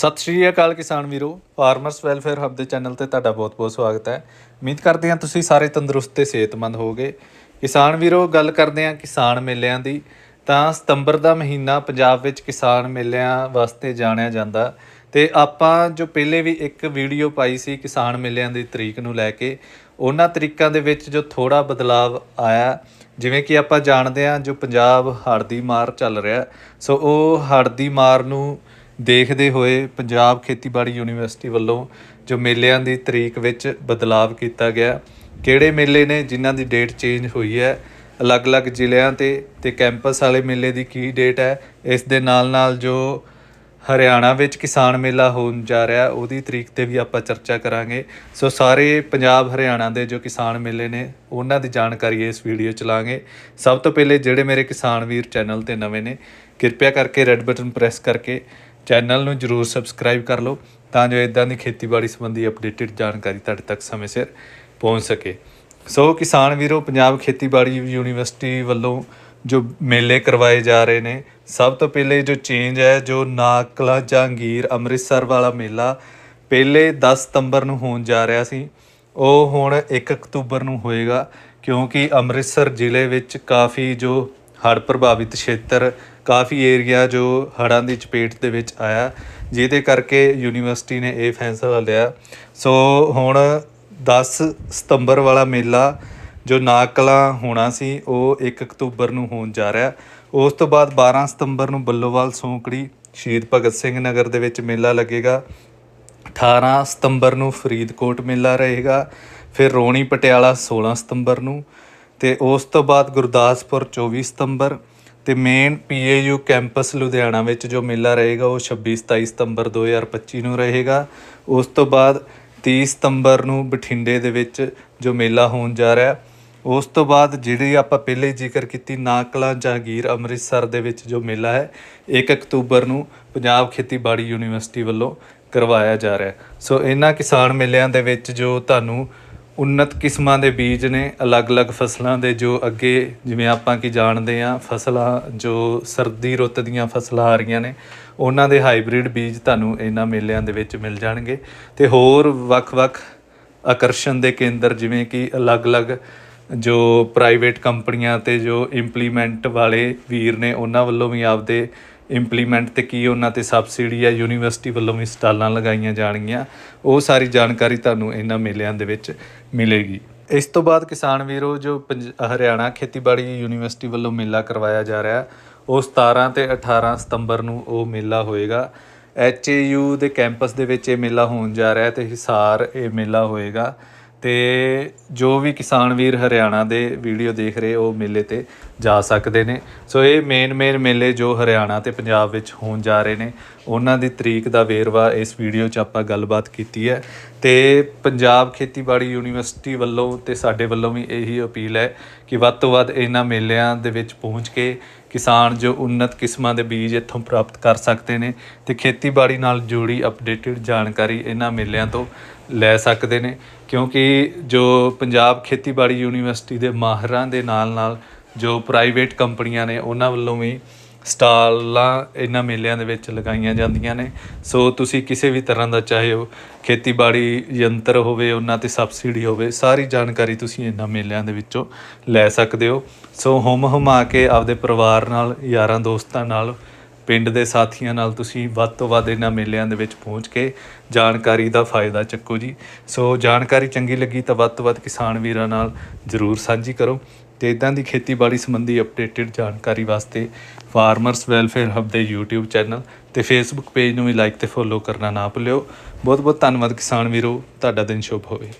ਸਤਿ ਸ਼੍ਰੀ ਅਕਾਲ ਕਿਸਾਨ ਵੀਰੋ ਫਾਰਮਰਸ ਵੈਲਫੇਅਰ ਹੱਬ ਦੇ ਚੈਨਲ ਤੇ ਤੁਹਾਡਾ ਬਹੁਤ-ਬਹੁਤ ਸਵਾਗਤ ਹੈ। ਉਮੀਦ ਕਰਦੇ ਹਾਂ ਤੁਸੀਂ ਸਾਰੇ ਤੰਦਰੁਸਤ ਤੇ ਸਿਹਤਮੰਦ ਹੋਵੋਗੇ। ਕਿਸਾਨ ਵੀਰੋ, ਗੱਲ ਕਰਦੇ ਹਾਂ ਕਿਸਾਨ ਮੇਲਿਆਂ ਦੀ। ਤਾਂ ਸਤੰਬਰ ਦਾ ਮਹੀਨਾ ਪੰਜਾਬ ਵਿੱਚ ਕਿਸਾਨ ਮੇਲਿਆਂ ਵਾਸਤੇ ਜਾਣਿਆ ਜਾਂਦਾ। ਤੇ ਆਪਾਂ ਜੋ ਪਹਿਲੇ ਵੀ ਇੱਕ ਵੀਡੀਓ ਪਾਈ ਸੀ ਕਿਸਾਨ ਮੇਲਿਆਂ ਦੀ ਤਰੀਕ ਨੂੰ ਲੈ ਕੇ, ਉਹਨਾਂ ਤਰੀਕਾਂ ਦੇ ਵਿੱਚ ਜੋ ਥੋੜਾ ਬਦਲਾਵ ਆਇਆ, ਜਿਵੇਂ ਕਿ ਆਪਾਂ ਜਾਣਦੇ ਹਾਂ ਜੋ ਪੰਜਾਬ ਹੜ੍ਹ ਦੀ ਮਾਰ ਚੱਲ ਰਿਹਾ। ਸੋ ਉਹ ਹੜ੍ਹ ਦੀ ਮਾਰ ਨੂੰ ਦੇਖਦੇ ਹੋਏ ਪੰਜਾਬ ਖੇਤੀਬਾੜੀ ਯੂਨੀਵਰਸਿਟੀ ਵੱਲੋਂ ਜੋ ਮੇਲਿਆਂ ਦੀ ਤਰੀਕ ਵਿੱਚ ਬਦਲਾਵ ਕੀਤਾ ਗਿਆ, ਕਿਹੜੇ ਮੇਲੇ ਨੇ ਜਿਨ੍ਹਾਂ ਦੀ ਡੇਟ ਚੇਂਜ ਹੋਈ ਹੈ, ਅਲੱਗ-ਅਲੱਗ ਜ਼ਿਲ੍ਹਿਆਂ ਤੇ ਤੇ ਕੈਂਪਸ ਵਾਲੇ ਮੇਲੇ ਦੀ ਕੀ ਡੇਟ ਹੈ, ਇਸ ਦੇ ਨਾਲ-ਨਾਲ ਜੋ ਹਰਿਆਣਾ ਵਿੱਚ ਕਿਸਾਨ ਮੇਲਾ ਹੋਣ ਜਾ ਰਿਹਾ, ਉਹਦੀ ਤਰੀਕ ਤੇ ਵੀ ਆਪਾਂ ਚਰਚਾ ਕਰਾਂਗੇ। ਸੋ ਸਾਰੇ ਪੰਜਾਬ ਹਰਿਆਣਾ ਦੇ ਜੋ ਕਿਸਾਨ ਮੇਲੇ ਨੇ, ਉਹਨਾਂ ਦੀ ਜਾਣਕਾਰੀ ਇਸ ਵੀਡੀਓ ਚ ਲਾਂਗੇ। ਸਭ ਤੋਂ ਪਹਿਲੇ ਜਿਹੜੇ ਮੇਰੇ ਕਿਸਾਨ ਵੀਰ ਚੈਨਲ ਤੇ ਨਵੇਂ ਨੇ, ਕਿਰਪਾ ਕਰਕੇ ਰੈੱਡ ਬਟਨ ਪ੍ਰੈਸ ਕਰਕੇ ਚੈਨਲ ਨੂੰ ਜਰੂਰ ਸਬਸਕ੍ਰਾਈਬ ਕਰ ਲਓ ਤਾਂ ਜੋ ਇਦਾਂ ਦੀ ਖੇਤੀਬਾੜੀ ਸੰਬੰਧੀ ਅਪਡੇਟਡ ਜਾਣਕਾਰੀ ਤੁਹਾਡੇ ਤੱਕ ਸਮੇਂ ਸਿਰ ਪਹੁੰਚ ਸਕੇ। ਸੋ ਕਿਸਾਨ ਵੀਰੋ, ਪੰਜਾਬ ਖੇਤੀਬਾੜੀ ਯੂਨੀਵਰਸਿਟੀ ਵੱਲੋਂ ਜੋ ਮੇਲੇ ਕਰਵਾਏ ਜਾ ਰਹੇ ਨੇ, ਸਭ ਤੋਂ ਪਹਿਲੇ ਜੋ ਚੇਂਜ ਹੈ, ਜੋ ਨਾਕਲਾ ਜਹਾਂਗੀਰ ਅੰਮ੍ਰਿਤਸਰ ਵਾਲਾ ਮੇਲਾ ਪਹਿਲੇ 10 ਸਤੰਬਰ ਨੂੰ ਹੋਣ ਜਾ ਰਿਹਾ ਸੀ। ਉਹ ਹੁਣ 1 ਅਕਤੂਬਰ ਨੂੰ ਹੋਏਗਾ, ਕਿਉਂਕਿ ਅੰਮ੍ਰਿਤਸਰ ਜ਼ਿਲ੍ਹੇ ਵਿੱਚ ਕਾਫੀ ਜੋ ਹੜ੍ਹ ਪ੍ਰਭਾਵਿਤ ਖੇਤਰ ਕਾਫੀ ਏਰੀਆ ਜੋ ਹੜ੍ਹਾਂ ਦੀ ਚਪੇਟ ਦੇ ਵਿੱਚ ਆਇਆ, ਜਿਹਦੇ ਕਰਕੇ ਯੂਨੀਵਰਸਿਟੀ ਨੇ ਇਹ ਫੈਸਲਾ ਲਿਆ। ਸੋ ਹੁਣ 10 ਸਤੰਬਰ ਵਾਲਾ ਮੇਲਾ ਜੋ ਨਾਕਲਾ ਹੋਣਾ ਸੀ, ਉਹ 1 ਅਕਤੂਬਰ ਨੂੰ ਹੋਣ ਜਾ ਰਿਹਾ। ਉਸ ਤੋਂ ਬਾਅਦ 12 ਸਤੰਬਰ ਨੂੰ ਬੱਲੋਵਾਲ ਸੌਂਕੜੀ ਸ਼ਹੀਦ ਭਗਤ ਸਿੰਘ ਨਗਰ ਦੇ ਵਿੱਚ ਮੇਲਾ ਲੱਗੇਗਾ। 18 ਸਤੰਬਰ ਨੂੰ ਫਰੀਦਕੋਟ ਮੇਲਾ ਰਹੇਗਾ। ਫਿਰ ਰੋਣੀ ਪਟਿਆਲਾ 16 ਸਤੰਬਰ ਨੂੰ ਤੇ ਉਸ ਤੋਂ ਬਾਅਦ ਗੁਰਦਾਸਪੁਰ 24 ਸਤੰਬਰ ਤੇ ਮੇਨ ਪੀਏਯੂ ਕੈਂਪਸ ਲੁਧਿਆਣਾ ਵਿੱਚ ਜੋ ਮੇਲਾ ਰਹੇਗਾ, ਉਹ 26 27 ਸਤੰਬਰ 2025 ਨੂੰ ਰਹੇਗਾ। ਉਸ ਤੋਂ ਬਾਅਦ 30 ਸਤੰਬਰ ਨੂੰ ਬਠਿੰਡੇ ਦੇ ਵਿੱਚ ਜੋ ਮੇਲਾ ਹੋਣ ਜਾ ਰਿਹਾ, ਉਸ ਤੋਂ ਬਾਅਦ ਜਿਹੜੀ ਆਪਾਂ ਪਹਿਲੇ ਜ਼ਿਕਰ ਕੀਤੀ, ਨਾਕਲਾ ਜਹਾਂਗੀਰ ਅੰਮ੍ਰਿਤਸਰ ਦੇ ਵਿੱਚ ਜੋ ਮੇਲਾ ਹੈ 1 ਅਕਤੂਬਰ ਨੂੰ ਪੰਜਾਬ ਖੇਤੀਬਾੜੀ ਯੂਨੀਵਰਸਿਟੀ ਵੱਲੋਂ ਕਰਵਾਇਆ ਜਾ ਰਿਹਾ। ਸੋ ਇਹਨਾਂ ਕਿਸਾਨ ਮੇਲਿਆਂ ਦੇ ਵਿੱਚ ਜੋ ਤੁਹਾਨੂੰ ਉન્નਤ ਕਿਸਮਾਂ ਦੇ ਬੀਜ ਨੇ, ਅਲੱਗ-ਅਲੱਗ ਫਸਲਾਂ ਦੇ ਜੋ ਅੱਗੇ ਜਿਵੇਂ ਆਪਾਂ ਕੀ ਜਾਣਦੇ ਆ ਫਸਲਾਂ, ਜੋ ਸਰਦੀ ਰੁੱਤ ਦੀਆਂ ਫਸਲਾਂ ਆ ਰਹੀਆਂ ਨੇ, ਉਹਨਾਂ ਦੇ ਹਾਈਬ੍ਰਿਡ ਬੀਜ ਤੁਹਾਨੂੰ ਇਹਨਾਂ ਮੇਲਿਆਂ ਦੇ ਵਿੱਚ ਮਿਲ ਜਾਣਗੇ। ਤੇ ਹੋਰ ਵੱਖ-ਵੱਖ ਆਕਰਸ਼ਣ ਦੇ ਕੇਂਦਰ ਜਿਵੇਂ ਕਿ ਅਲੱਗ-ਅਲੱਗ ਜੋ ਪ੍ਰਾਈਵੇਟ ਕੰਪਨੀਆਂ ਤੇ ਜੋ ਇੰਪਲੀਮੈਂਟ ਵਾਲੇ ਵੀਰ ਨੇ, ਉਹਨਾਂ ਵੱਲੋਂ ਵੀ ਆਪਦੇ ਇੰਪਲੀਮੈਂਟ ਤੇ ਕੀ ਉਹਨਾਂ ਤੇ ਸਬਸਿਡੀ ਹੈ ਯੂਨੀਵਰਸਿਟੀ ਵੱਲੋਂ ਵੀ ਸਟਾਲਾਂ ਲਗਾਈਆਂ ਜਾਣਗੀਆਂ, ਉਹ ਸਾਰੀ ਜਾਣਕਾਰੀ ਤੁਹਾਨੂੰ ਇਹਨਾਂ ਮੇਲਿਆਂ ਦੇ ਵਿੱਚ ਮਿਲੇਗੀ। ਇਸ ਤੋਂ ਬਾਅਦ ਕਿਸਾਨ ਵੀਰੋ, ਜੋ ਪੰਜ- ਹਰਿਆਣਾ ਖੇਤੀਬਾੜੀ ਯੂਨੀਵਰਸਿਟੀ ਵੱਲੋਂ ਮੇਲਾ ਕਰਵਾਇਆ ਜਾ ਰਿਹਾ, ਉਹ 17 ਤੇ 18 ਸਤੰਬਰ ਨੂੰ ਉਹ ਮੇਲਾ ਹੋਏਗਾ। ਐਚਏਯੂ ਦੇ ਕੈਂਪਸ ਦੇ ਵਿੱਚ ਇਹ ਮੇਲਾ ਹੋਣ ਜਾ ਰਿਹਾ ਤੇ ਹਿਸਾਰ ਇਹ ਮੇਲਾ ਹੋਏਗਾ। ਤੇ ਜੋ ਵੀ ਕਿਸਾਨ ਵੀਰ ਹਰਿਆਣਾ ਦੇ ਵੀਡੀਓ ਦੇਖ ਰਹੇ, ਉਹ ਮੇਲੇ ਤੇ ਜਾ ਸਕਦੇ ਨੇ। ਸੋ ਇਹ ਮੇਨ ਮੇਨ ਮੇਲੇ ਜੋ ਹਰਿਆਣਾ ਤੇ ਪੰਜਾਬ ਵਿੱਚ ਹੋਣ ਜਾ ਰਹੇ ਨੇ, ਉਹਨਾਂ ਦੀ ਤਰੀਕ ਦਾ ਵੇਰਵਾ ਇਸ ਵੀਡੀਓ 'ਚ ਆਪਾਂ ਗੱਲਬਾਤ ਕੀਤੀ ਹੈ। ਤੇ ਪੰਜਾਬ ਖੇਤੀਬਾੜੀ ਯੂਨੀਵਰਸਿਟੀ ਵੱਲੋਂ ਤੇ ਸਾਡੇ ਵੱਲੋਂ ਵੀ ਇਹੀ ਅਪੀਲ ਹੈ ਕਿ ਵੱਧ ਤੋਂ ਵੱਧ ਇਹਨਾਂ ਮੇਲਿਆਂ ਦੇ ਵਿੱਚ ਪਹੁੰਚ ਕੇ ਕਿਸਾਨ ਜੋ ਉન્નਤ ਕਿਸਮਾਂ ਦੇ ਬੀਜ ਇੱਥੋਂ ਪ੍ਰਾਪਤ ਕਰ ਸਕਦੇ ਨੇ ਤੇ ਖੇਤੀਬਾੜੀ ਨਾਲ ਜੁੜੀ ਅਪਡੇਟਡ ਜਾਣਕਾਰੀ ਇਹਨਾਂ ਮੇਲਿਆਂ ਤੋਂ ਲੈ ਸਕਦੇ ਨੇ। ਕਿਉਂਕਿ ਜੋ ਪੰਜਾਬ ਖੇਤੀਬਾੜੀ ਯੂਨੀਵਰਸਿਟੀ ਦੇ ਮਾਹਰਾਂ ਦੇ ਨਾਲ-ਨਾਲ ਜੋ ਪ੍ਰਾਈਵੇਟ ਕੰਪਨੀਆਂ ਨੇ, ਉਹਨਾਂ ਵੱਲੋਂ ਵੀ ਸਟਾਲਾਂ ਇਹਨਾਂ ਮੇਲਿਆਂ ਦੇ ਵਿੱਚ ਲਗਾਈਆਂ ਜਾਂਦੀਆਂ ਨੇ। ਸੋ ਤੁਸੀਂ ਕਿਸੇ ਵੀ ਤਰ੍ਹਾਂ ਦਾ ਚਾਹੇ ਉਹ ਖੇਤੀਬਾੜੀ ਯੰਤਰ ਹੋਵੇ, ਉਹਨਾਂ ਤੇ ਸਬਸਿਡੀ ਹੋਵੇ, ਸਾਰੀ ਜਾਣਕਾਰੀ ਤੁਸੀਂ ਇਹਨਾਂ ਮੇਲਿਆਂ ਦੇ ਵਿੱਚੋਂ ਲੈ ਸਕਦੇ ਹੋ। ਸੋ ਹੁਮ ਹੁਮਾ ਕੇ ਆਪਦੇ ਪਰਿਵਾਰ ਨਾਲ, ਯਾਰਾਂ ਦੋਸਤਾਂ ਨਾਲ, ਪਿੰਡ ਦੇ ਸਾਥੀਆਂ ਨਾਲ ਤੁਸੀਂ ਵੱਧ ਤੋਂ ਵੱਧ ਇਹਨਾਂ ਮੇਲਿਆਂ ਦੇ ਵਿੱਚ ਪਹੁੰਚ ਕੇ ਜਾਣਕਾਰੀ ਦਾ ਫਾਇਦਾ ਚੱਕੋ ਜੀ। ਸੋ ਜਾਣਕਾਰੀ ਚੰਗੀ ਲੱਗੀ ਤਾਂ ਵੱਧ ਤੋਂ ਵੱਧ ਕਿਸਾਨ ਵੀਰਾਂ ਨਾਲ ਜਰੂਰ ਸਾਂਝੀ ਕਰੋ। ਤੇ ਇਦਾਂ ਦੀ ਖੇਤੀਬਾੜੀ ਸੰਬੰਧੀ ਅਪਡੇਟਡ ਜਾਣਕਾਰੀ ਵਾਸਤੇ ਫਾਰਮਰਸ ਵੈਲਫੇਅਰ ਹੱਬ ਦੇ YouTube ਚੈਨਲ ਤੇ Facebook ਪੇਜ ਨੂੰ ਵੀ ਲਾਈਕ ਤੇ ਫੋਲੋ ਕਰਨਾ ਨਾ ਭੁੱਲਿਓ। ਬਹੁਤ ਬਹੁਤ ਧੰਨਵਾਦ ਕਿਸਾਨ ਵੀਰੋ। ਤੁਹਾਡਾ ਦਿਨ ਸ਼ੁਭ ਹੋਵੇ।